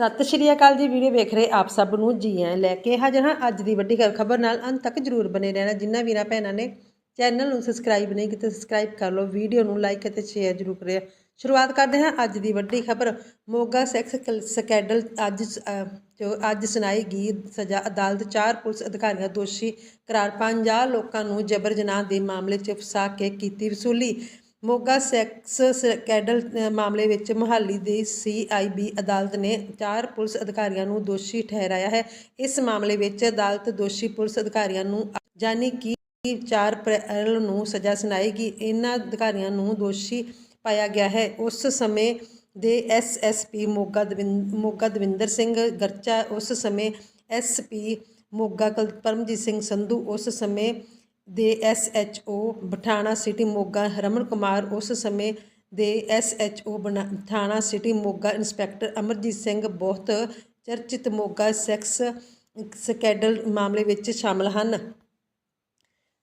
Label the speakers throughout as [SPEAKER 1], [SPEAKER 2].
[SPEAKER 1] ਸਤਿ ਸ਼੍ਰੀ ਅਕਾਲ ਜੀ, ਵੀਡੀਓ ਵੇਖ ਰਹੇ ਆਪ ਸਭ ਨੂੰ ਜੀ ਆਇਆਂ ਲੈ ਕੇ ਹਾਜ਼ਰ ਹਾਂ ਅੱਜ ਦੀ ਵੱਡੀ ਖਬਰ ਨਾਲ। ਅੰਤ ਤੱਕ ਜਰੂਰ ਬਨੇ ਰਹਿਣਾ। ਜਿਨ੍ਹਾਂ ਵੀਰਾਂ ਭੈਣਾਂ ਨੇ ਚੈਨਲ ਨੂੰ ਸਬਸਕ੍ਰਾਈਬ ਨਹੀਂ ਕੀਤਾ ਸਬਸਕ੍ਰਾਈਬ ਕਰ ਲਓ, ਵੀਡੀਓ ਨੂੰ ਲਾਈਕ ਅਤੇ ਸ਼ੇਅਰ ਜਰੂਰ ਕਰਿਓ। ਸ਼ੁਰੂਆਤ ਕਰਦੇ ਹਾਂ ਅੱਜ ਦੀ ਵੱਡੀ ਖਬਰ। ਮੋਗਾ ਸੈਕਸ ਕਲ- ਸਕੈਂਡਲ ਅੱਜ ਜੋ ਅੱਜ ਸੁਣਾਈ ਗਈ। ਸਜ਼ਾ ਅਦਾਲਤ, ਚਾਰ ਪੁਲਿਸ ਅਧਿਕਾਰੀਆਂ ਦੋਸ਼ੀ, ਕਰਾਰ 50 ਲੋਕਾਂ ਨੂੰ ਜਬਰ ਜਨਾਹ ਦੇ ਮਾਮਲੇ 'ਚ ਫਸਾ ਕੇ ਕੀਤੀ ਵਸੂਲੀ। ਮੋਗਾ ਸੈਕਸ ਸਕੈਂਡਲ ਮਾਮਲੇ ਵਿੱਚ ਮੁਹਾਲੀ ਦੀ ਸੀਆਈਬੀ ਅਦਾਲਤ ਨੇ ਚਾਰ ਪੁਲਿਸ ਅਧਿਕਾਰੀਆਂ ਨੂੰ ਦੋਸ਼ੀ ਠਹਿਰਾਇਆ ਹੈ। ਇਸ ਮਾਮਲੇ ਵਿੱਚ ਅਦਾਲਤ ਦੋਸ਼ੀ ਪੁਲਿਸ ਅਧਿਕਾਰੀਆਂ ਨੂੰ ਜਾਨੀ ਕਿ 4 ਅਪ੍ਰੈਲ ਨੂੰ ਸਜ਼ਾ ਸੁਣਾਏਗੀ। ਇਹਨਾਂ ਅਧਿਕਾਰੀਆਂ ਨੂੰ ਦੋਸ਼ੀ ਪਾਇਆ ਗਿਆ ਹੈ। ਉਸ ਸਮੇਂ ਦੇ ਐਸਐਸਪੀ ਮੋਗਾ ਦਵਿੰ- ਮੋਗਾ ਦਵਿੰਦਰ ਸਿੰਘ ਗਰਚਾ, ਉਸ ਸਮੇਂ ਐਸਪੀ ਮੋਗਾ ਕੁਲ- ਪਰਮਜੀਤ ਸਿੰਘ ਸੰਧੂ, ਉਸ ਸਮੇਂ ਦੇ ਐਸਐਚਓ ਬਠਾਣਾ ਸਿਟੀ ਮੋਗਾ ਰਮਨ ਕੁਮਾਰ ਉਸ ਸਮੇਂ ਦੇ ਐਸਐਚਓ ਥਾਣਾ ਸਿਟੀ ਮੋਗਾ ਇੰਸਪੈਕਟਰ ਅਮਰਜੀਤ ਸਿੰਘ ਬਹੁਤ ਚਰਚਿਤ ਮੋਗਾ ਸੈਕਸ ਸਕੈਂਡਲ ਮਾਮਲੇ ਵਿੱਚ ਸ਼ਾਮਲ ਹਨ।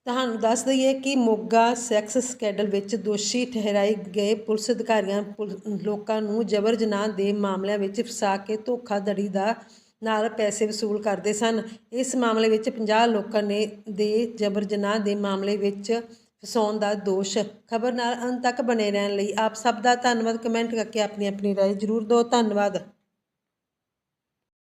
[SPEAKER 1] ਤੁਹਾਨੂੰ ਦੱਸ ਦਈਏ ਕਿ ਮੋਗਾ ਸੈਕਸ ਸਕੈਂਡਲ ਵਿੱਚ ਦੋਸ਼ੀ ਠਹਿਰਾਏ ਗਏ ਪੁਲਿਸ ਅਧਿਕਾਰੀਆਂ ਪੁਲ- ਲੋਕਾਂ ਨੂੰ ਜਬਰ ਜਨਾਹ ਦੇ ਮਾਮਲਿਆਂ ਵਿੱਚ ਫਸਾ ਕੇ ਧੋਖਾਧੜੀ ਦਾ ਨਾਲ ਪੈਸੇ ਵਸੂਲ ਕਰਦੇ ਸਨ। ਇਸ ਮਾਮਲੇ ਵਿੱਚ 50 ਲੋਕਾਂ ਨੇ ਦੇ ਜਬਰ ਜਨਾਹ ਦੇ ਮਾਮਲੇ ਵਿੱਚ ਫਸਾਉਣ ਦਾ ਦੋਸ਼। ਖਬਰ ਨਾਲ ਅੰਤ ਤੱਕ ਬਣੇ ਰਹਿਣ ਲਈ ਆਪ ਸਭ ਦਾ ਧੰਨਵਾਦ। ਕਮੈਂਟ ਕਰਕੇ ਆਪਣੀ ਆਪਣੀ ਰਾਏ ਜ਼ਰੂਰ ਦਿਓ। ਧੰਨਵਾਦ।